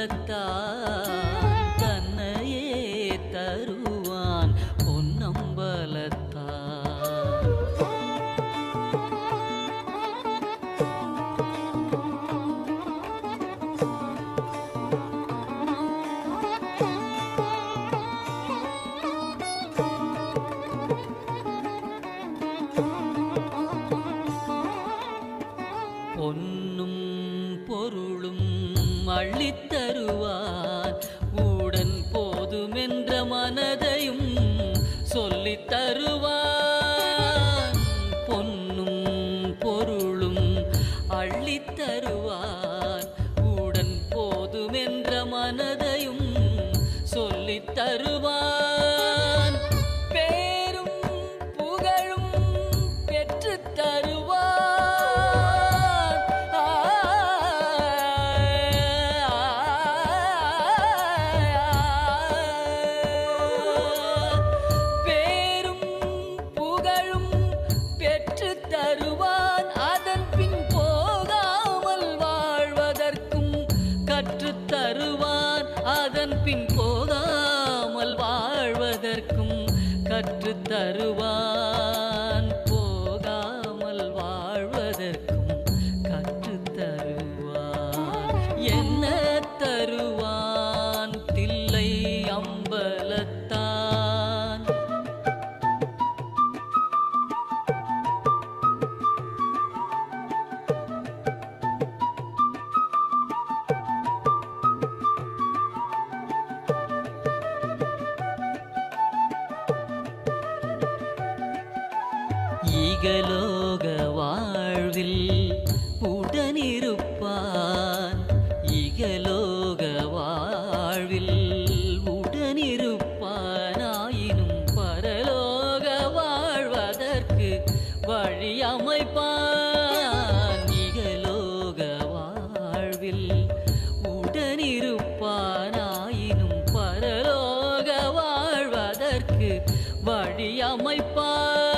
அம்பலத்தான் பொன்னும் பொருளும் அள்ளித்தருவார். உடன் போதுமென்ற மனதையும் சொல்லித் தருவான் பொன்னும் பொருளும் அள்ளித்தருவார். உடன் போதுமென்ற மனதையும் கற்றுத் தருவான் அதன் பின் போகாமல் வாழ்வதற்கும் கற்றுத் தருவான். போகாமல் வாழ்வதற்கும் கற்றுத் தருவான். என்ன தருவான்? தில்லை அம்பல ஈகலோக வாழ்வில் உடனிருப்பான். ஈகலோக வாழ்வில் உடனிருப்பானாயினும் பரலோக வாழ்வதற்கு வழி அமைப்பான் ஈகலோக வாழ்வில் உடனிருப்பானாயினும் பரலோக வாழ்வதற்கு வழி அமைப்பான்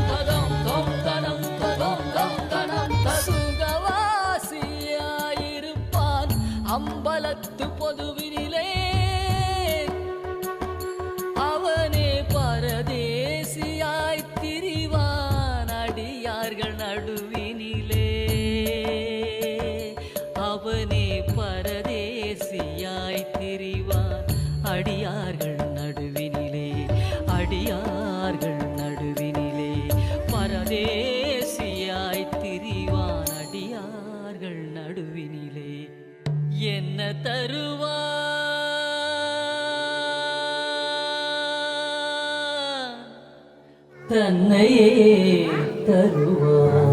அம்பலத்து பொதுவினிலே என்ன தருவா? தன்னையே தருவா.